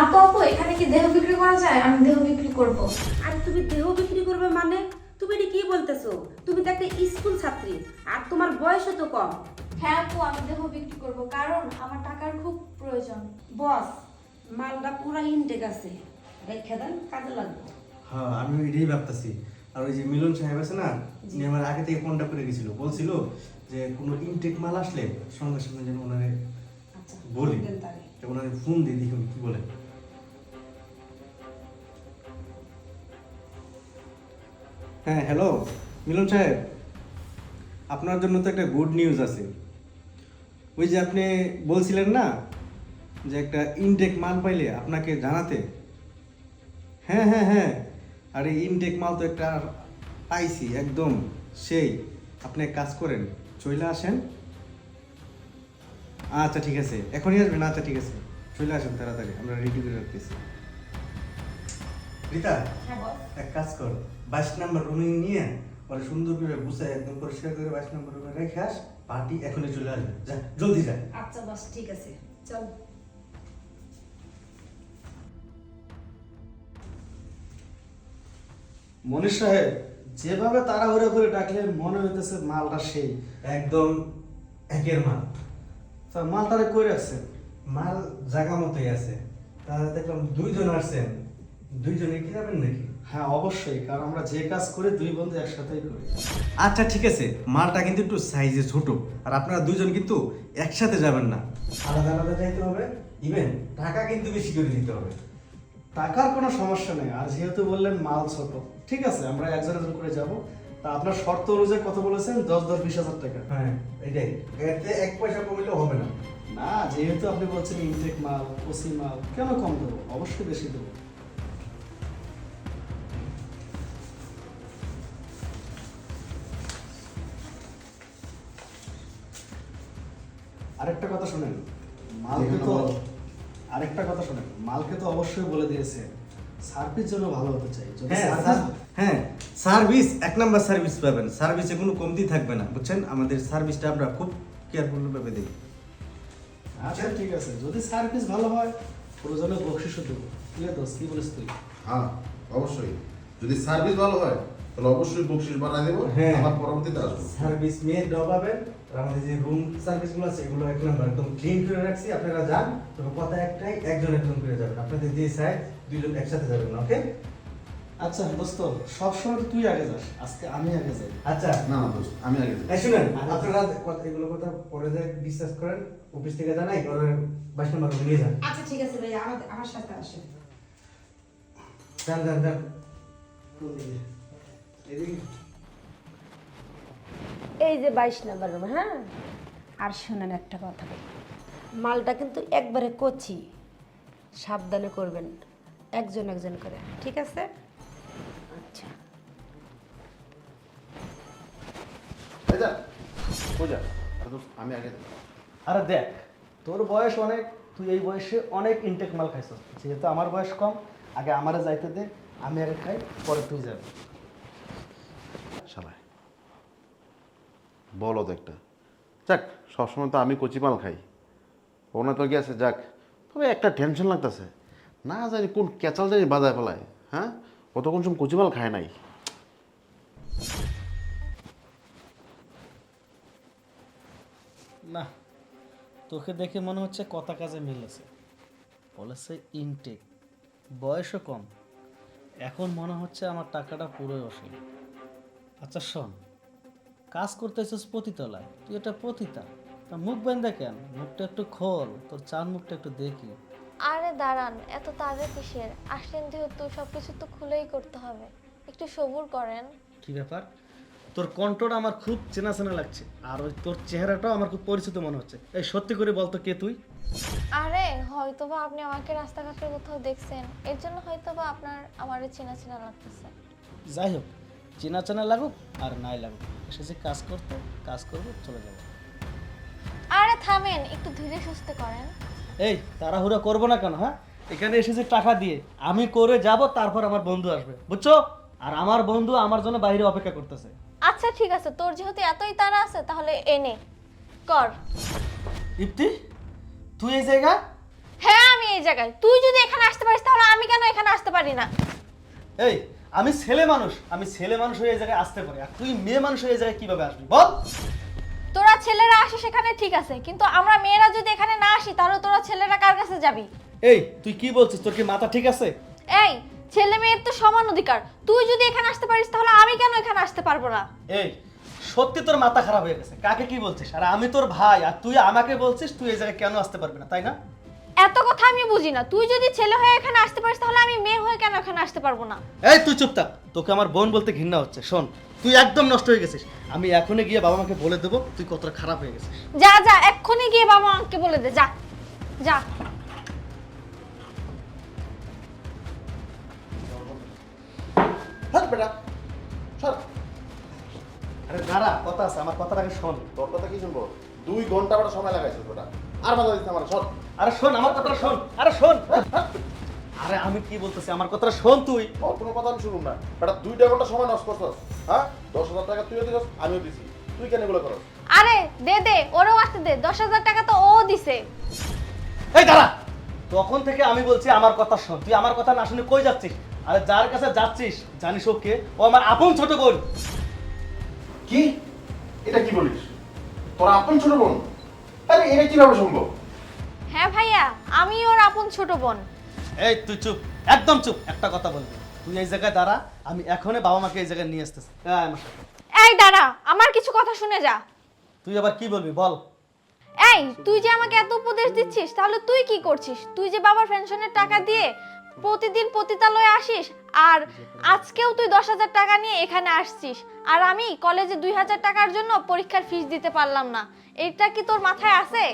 আপু আপু এখানে কি দেহ বিক্রি করা যায়? আমি দেহ বিক্রি করব। আর তুমি দেহ বিক্রি করবে মানে? তুমি এটা কি বলতেছো? তুমি তো একটা স্কুল ছাত্রী আর তোমার বয়সও তো কম। হ্যাঁ আপু আমি দেহ বিক্রি করব কারণ আমার টাকার খুব প্রয়োজন। বস মালটা পুরা ইনটেক আছে। রেখে দেন কাজে লাগবে। হ্যাঁ আমি এটাই ভাবতেছি। আর ওই যে মিলন সাহেব আছে না উনি আমার আগে থেকে ফোনটা করে গেছিল। বলছিল যে কোনো ইনটেক মাল আসলে সঙ্গে সঙ্গে যেন ওনারে আচ্ছা বলি। ওনারে ফোন দিয়ে দেখি কি বলে। হ্যাঁ হ্যালো মিলন সাহেব। আপনার জন্য তো একটা গুড নিউজ আছে। ওই যে আপনি বলছিলেন না যে একটা ইনটেক মাল পাইলে আপনাকে জানাতে? হ্যাঁ হ্যাঁ হ্যাঁ। আর এই ইনটেক মাল তো একটা পাইছি, একদম সেই। আপনি কাজ করেন চলে আসেন। আচ্ছা ঠিক আছে। এখনই আসবেন? আচ্ছা ঠিক আছে। চলে আসেন তাড়াতাড়ি, আমরা রেডি করে রাখতেছি। রীতা হ্যাঁ বস এক কাজ কর বাইশ নাম্বার রুমে নিয়ে পরে সুন্দর করে বুঝায় একদম পরিষ্কার করে বাইশ নাম্বার রুমে রেখে আস পার্টি এখনই চলে আসবে। যা জলদি যা। আচ্ছা বস ঠিক আছে। চল। মনীষ সাহেব যেভাবে তাড়াহুড়ো করে ডাকলেন মনে হইতেছে মালটা সেই। একদম একের মাল। তা মালটারে কই রাখছেন? মাল জায়গা মতোই আছে। তাহলে দেখলাম দুইজন আসছেন। দুইজনে কি যাবেন নাকি? হ্যাঁ অবশ্যই কারণ আমরা যে কাজ করি দুই বন্ধু একসাথেই করি। আচ্ছা ঠিক আছে মালটা কিন্তু একটু সাইজে ছোট আর আপনারা দুজন কিন্তু একসাথে যাবেন না। আলাদা আলাদা যাইতে হবে ইভেন টাকা কিন্তু বেশি করে দিতে হবে। টাকার কোনো সমস্যা নেই আর যেহেতু বললেন মাল ছোট ঠিক আছে আমরা একজন একজন করে যাব। তা আপনার শর্ত অনুযায়ী কত বলেছেন? দশ দশ বিশ হাজার টাকা। হ্যাঁ এটাই। এতে এক পয়সা কমিলেও হবে না। না যেহেতু আপনি বলছেন ইনটেক মাল ওসি মাল কেন কম দেবো? অবশ্যই বেশি দেবো। আরেকটা কথা শুনেন। মালকে তো আরেকটা কথা শুনেন। মালকে তো অবশ্যই বলে দিয়েছে সার্ভিস জন্য ভালো হতে চাই। যদি হ্যাঁ হ্যাঁ সার্ভিস এক নাম্বার সার্ভিস পাবেন। সার্ভিসে কোনো কমতি থাকবে না বুঝছেন? আমাদের সার্ভিসটা আমরা খুব কেয়ারফুল ভাবে দিই আচ্ছা ঠিক আছে। যদি সার্ভিস ভালো হয় প্রয়োজনে বকশিসও দেবো। ঠিক আছে কি বলিস তুই? হ্যাঁ অবশ্যই। যদি সার্ভিস ভালো হয় তাহলে অবশ্যই বকশিস বাড়ায় দেবো হ্যাঁ। আমার পরবর্তীতে আসব। সার্ভিস মেয়ে দেওয়া পাবেন আমাদের যে রুম সার্ভিসগুলো আছে এগুলো এক নাম্বার একদম ক্লিন করে রাখছি আপনারা যান তবে কথা একটাই একজন একজন করে যাবেন আপনাদের যে সাইড দুইজন একসাথে যাবেন ওকে আচ্ছা দোস্ত সবসময় তো তুই আগে যাস আজকে আমি আগে যাই। আচ্ছা। না না দোস্ত আমি আগে যাই। শুনেন আপনারা কথা এগুলো কথা পরে যে বিশ্বাস করেন অফিস থেকে জানাই ওরা বাইশ নম্বর নিয়ে যান। আচ্ছা ঠিক আছে ভাই আমার আমার সাথে আসেন। যান যান যান। এই যে বাইশ নাম্বার রুম হ্যাঁ? আর শোনেন একটা কথা। মালটা কিন্তু একবারে কচি। সাবধানে করবেন একজন একজন করে ঠিক আছে? আচ্ছা। আমি আগে আরে দেখ তোর বয়স অনেক তুই এই বয়সে অনেক ইনটেক মাল খাইছ যেহেতু আমার বয়স কম আগে আমারে যাইতে দে আমি আগে খাই পরে তুই যাবি। শালায়। বলো তো একটা। যাক, সবসময় তো আমি কচি মাল খাই। ওনা তো গেছে যাক, তবে একটা টেনশন লাগতেছে। না জানি কোন ক্যাচাল জানি বাজায় ফেলায় হ্যাঁ? কতক্ষণ সময় কচি মাল খায় নাই। না, তোকে দেখে মনে হচ্ছে কথা কাজে মিলেছে। বলেছে ইনটেক বয়সও কম। এখন মনে হচ্ছে আমার টাকাটা পুরোই অসীম। আচ্ছা শোন। কাজ করতেছিস পতিতলায়। তুই এটা পতিতা। তা মুখ বেঁধে কেন? মুখটা একটু খোল তোর চান মুখটা একটু দেখি। আরে দাঁড়ান এত তাড়া কিসের? আসলেন যেহেতু সবকিছু তো খুলেই করতে হবে। একটু সবুর করেন। কি ব্যাপার? তোর কণ্ঠটা আমার খুব চেনা চেনা লাগছে আর ওই তোর চেহারাটাও আমার খুব পরিচিত মনে হচ্ছে। এই সত্যি করে বলতো কে তুই? আরে হয়তোবা আপনি আমাকে রাস্তাঘাটে কোথাও দেখছেন। এর জন্য হয়তোবা আপনার আমারে চেনা চেনা লাগতেছে। যাই হোক চেনা চেনা লাগুক আর নাই লাগুক। এসেছি কাজ করতে কাজ করব চলে যাব। আরে থামেন একটু ধীরে সুস্থে করেন। এই তাড়াহুড়া করব না কেন হ্যাঁ? এখানে এসেছি টাকা দিয়ে। আমি করে যাব তারপর আমার বন্ধু আসবে। বুঝছ? আর আমার বন্ধু আমার জন্য বাইরে অপেক্ষা করতেছে। আচ্ছা ঠিক আছে। তোর যেহেতু এতই তাড়া আছে তাহলে এনে কর। ইপ্তি তুই এই জায়গা? হ্যাঁ আমি এই জায়গায়। তুই যদি এখানে আসতে পারিস তাহলে আমি কেন এখানে আসতে পারি না? এই আমি ছেলে মানুষ আমি ছেলে মানুষ হয়ে এই জায়গায় আসতে পারি। আর তুই মেয়ে মানুষ হয়ে এই জায়গায় কীভাবে আসবি? বল। তোরা ছেলেরা আসে সেখানে ঠিক আছে। কিন্তু আমরা মেয়েরা যদি এখানে না আসি তাহলে তোরা ছেলেরা কার কাছে যাবি? এই তুই কি বলছিস? তোর কি মাথা ঠিক আছে? এই ছেলে মেয়ের তো সমান অধিকার। তুই যদি এখানে আসতে পারিস তাহলে আমি কেন এখানে আসতে পারব না? এই সত্যি তোর মাথা খারাপ হয়ে গেছে। কাকে কি বলছিস? আর আমি তোর ভাই আর তুই আমাকে বলছিস তুই এই জায়গায় কেন আসতে পারবি না তাই না? এত কথা আমি বুঝি না। তুই যদি ছেলে হয়ে এখানে আসতে পারিস তাহলে আমি মেয়ে হয়ে কেন এখানে আসতে পারব না? এই তুই চুপ থাক। তোকে আমার বোন বলতে ঘৃণা হচ্ছে। শোন তুই একদম নষ্ট হয়ে গেছিস। আমি এখনই গিয়ে বাবা মাকে বলে দেবো তুই কতটা খারাপ হয়ে গেছিস। যা যা এক্ষুনি গিয়ে বাবা আমাকে বলে দে যা যা। বেটা সর। আরে দাঁড়া কথা আছে আমার কথাটাকে শোন। তোর কথা কি শুনব? দুই ঘণ্টা বেটা সময় লাগাইছিস বেটা। আর বাধা দিতে আমার সর আরে শোন আমার কথাটা শোন। আরে শোন। আরে আমি কি বলতেছি আমার কথাটা শোন তুই। ওর কোনো কথা আমি শুনুন না। বেটা দুইটা ঘণ্টা সময় নষ্ট করছস হ্যাঁ? দশ হাজার টাকা তুইও দিছস আমিও দিছি। তুই কেন এগুলো করস? আরে দে দে ওরও আসতে দে দশ হাজার টাকা তো ও দিছে। এই দাঁড়া! তখন থেকে আমি বলছি আমার কথা শোন। তুই আমার কথা না শুনে কই যাচ্ছিস? আরে যার কাছে যাচ্ছিস জানিস ও কে? ও আমার আপন ছোট বোন। কি? এটা কি বলিস? তোর আপন ছোট বোন? আরে এটা কীভাবে সম্ভব? হ্যাঁ ভাইয়া আমি ওর আপন ছোট বোন। এই তুই চুপ একদম চুপ। একটা কথা বলবি। তুই এই জায়গায় দাঁড়া আমি এখনই বাবা মাকে এই জায়গায় নিয়ে আসতেছি। আয় আমার সাথে। এই দাঁড়া আমার কিছু কথা শুনে যা। তুই আবার কি বলবি বল। এই তুই যে আমাকে এত উপদেশ দিচ্ছিস তাহলে তুই কি করছিস? তুই যে বাবার পেনশনের টাকা দিয়ে প্রতিদিন পতিতালয়ে আসিস আর আজকেও তুই দশ হাজার টাকা নিয়ে এখানে আসছিস আর আমি কলেজে দুই হাজার টাকার জন্য পরীক্ষার ফিস দিতে পারলাম না। এটা কি তোর মাথায় আছে?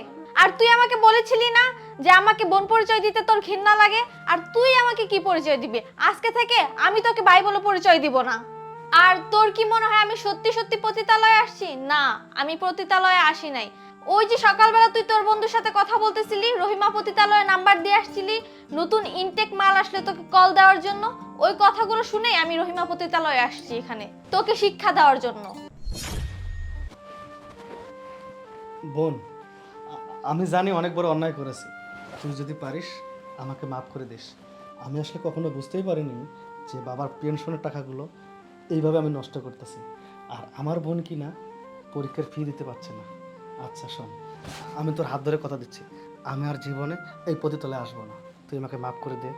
আর তুই আমাকে বলেছিলি না যে আমাকে বোন পরিচয় দিতে তোর ঘৃণা লাগে? আর তুই আমাকে কি পরিচয় দিবি? আজকে থেকে আমি তোকে ভাই বলে পরিচয় দিব না। আর তোর কি মনে হয় আমি সত্যি সত্যি পতিতালয়ে আসছি? না, আমি পতিতালয়ে আসি নাই। ওই যে সকালবেলা তুই তোর বন্ধুর সাথে কথা বলতেছিলি, রহিমা পতিতালয়ে নাম্বার দিয়ে আসছিলি, নতুন ইনটেক মাল আসলে তোকে কল দেওয়ার জন্য, ওই কথাগুলো শুনেই আমি রহিমা পতিতালয়ে আসছি এখানে, তোকে শিক্ষা দেওয়ার জন্য। বোন, আমি জানি অনেক বড় অন্যায় করেছি। তুই যদি পারিস, আমাকে মাফ করে দিস। আমি আসলে কখনো বুঝতেই পারিনি যে বাবার পেনশনের টাকাগুলো এইভাবে আমি নষ্ট করতেছি। আর আমার বোন কি না, পরীক্ষার ফি দিতে পারছে না। আচ্ছা শোন, আমি তোর হাত ধরে কথা দিচ্ছি। আমি আর জীবনে এই পতিতলে আসব না। তুই আমাকে মাফ করে দে।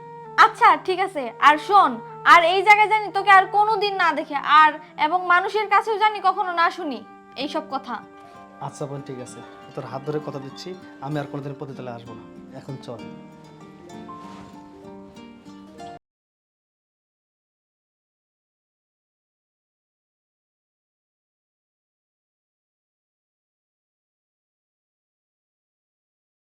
আচ্ছা ঠিক আছে। আর শোন, আর এই জায়গায় জানি তোকে আর কোনোদিন না দেখে, আর এবং মানুষের কাছেও জানি কখনো না শুনি। এইসব কথা। আচ্ছা বোন, ঠিক আছে। তোর হাত ধরে কথা দিচ্ছি, আমি আর কোনোদিন পতিতালে আসব না। এখন চল।